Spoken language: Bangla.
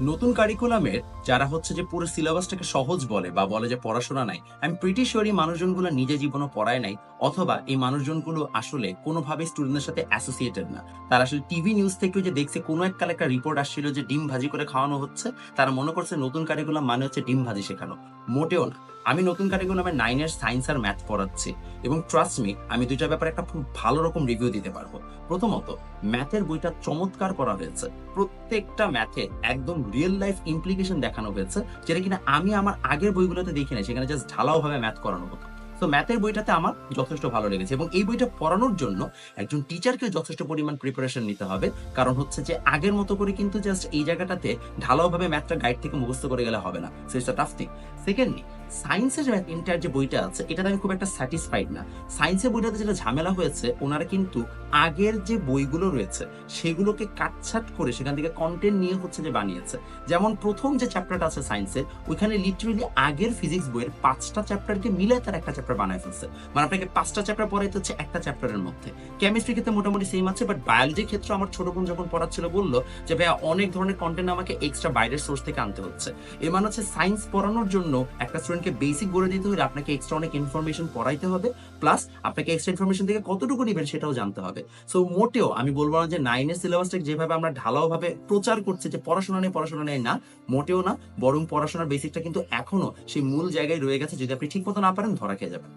নতুন কারিকুলামের যারা হচ্ছে যে পুরো সিলেবাসটাকে সহজ বলে বা বলে যে পড়াশোনা নাই আমি প্রিটি শিওর এই মানুষজনগুলো নিজে জীবনে পড়ায় নাই, অথবা এই মানুষজনগুলো আসলে কোনোভাবে স্টুডেন্টদের সাথে অ্যাসোসিয়েটেড না। তারা আসলে টিভি নিউজ থেকেও যে দেখছে, কোনো এক কালে একটা রিপোর্ট আসছিল যে ডিম ভাজি করে খাওয়ানো হচ্ছে, তারা মনে করছে নতুন কারিকুলাম মানে হচ্ছে ডিম ভাজি শেখানো। মোটেও না। আমি নতুন কারিকুলামে নাইনের সায়েন্স আর ম্যাথ পড়াচ্ছি এবং ট্রাস্ট মি আমি দুইটা ব্যাপারে একটা খুব ভালো রকম রিভিউ দিতে পারব। প্রথমত ম্যাথের বইটা চমৎকার করা হয়েছে। প্রত্যেকটা ম্যাথে একদম রিয়েল লাইফ ইমপ্লিকেশন দেখানো হয়েছে, যেটা কিনা আমি আমার আগের বইগুলোতে দেখি না সেখানে জাস্ট ঢালাওভাবে ম্যাথ করানো হতো তো ম্যাথের বইটাতে আমার যথেষ্ট ভালো লেগেছে এবং এই বইটা পড়ানোর জন্য একজন টিচারকে যথেষ্ট পরিমাণ প্রিপারেশন নিতে হবে। কারণ হচ্ছে যে আগের মতো করে কিন্তু জাস্ট এই জায়গাটাতে ঢালাও ভাবে ম্যাথটা গাইড থেকে মুখস্থ করে গেলে হবে না। So it's tough thing secondly সায়েন্সের ইন্টার যে বইটা আছে এটাতে আমি খুব একটা স্যাটিসফাইড না। সায়েন্সের বইটাতে যেটা ঝামেলা হয়েছে, ওনারা কিন্তু আগের যে বইগুলো রয়েছে, সেগুলোকে কাটছাট করে সেখান থেকে কন্টেন্ট নিয়ে হচ্ছে যে বানিয়েছে। যেমন প্রথম যে চ্যাপ্টারটা আছে সায়েন্সের ওইখানে লিটারেলি আগের ফিজিক্স বইয়ের পাঁচটা চ্যাপ্টারকে মিলে তার একটা চ্যাপ্টার বানায় ফেলছে। মানে আপনাকে পাঁচটা চ্যাপ্টার পড়াইতে হচ্ছে একটা চ্যাপ্টারের মধ্যে। কেমিস্ট্রি ক্ষেত্রে মোটামুটি সেম আছে বাট বায়োলজির ক্ষেত্রে আমার ছোট বোন যখন পড়াচ্ছিল বলল যে, ভাইয়া, অনেক ধরনের কন্টেন্ট আমাকে এক্সট্রা বাইরের সোর্স থেকে আনতে হচ্ছে। এর মানে হচ্ছে সায়েন্স পড়ানোর জন্য একটা স্টুডেন্টকে বেসিক বলে দিতে হলে আপনাকে এক্সট্রা অনেক ইনফরমেশন পড়াইতে হবে প্লাস আপনাকে এক্সট্রা ইনফরমেশন থেকে কতটুকু নেবেন সেটাও জানতে হবে। সো মোটেও আমি বলব না যে নাইনের সিলেবাসটা যেভাবে আমরা ঢালাওভাবে প্রচার করছি যে পড়াশোনা নেই পড়াশোনা নেই, না, মোটেও না, বরং পড়াশোনার বেসিকটা কিন্তু এখনও সেই মূল জায়গায় রয়ে গেছে, যদি আপনি ঠিক মতো না পারেন ধরা খেয়ে যাবেন।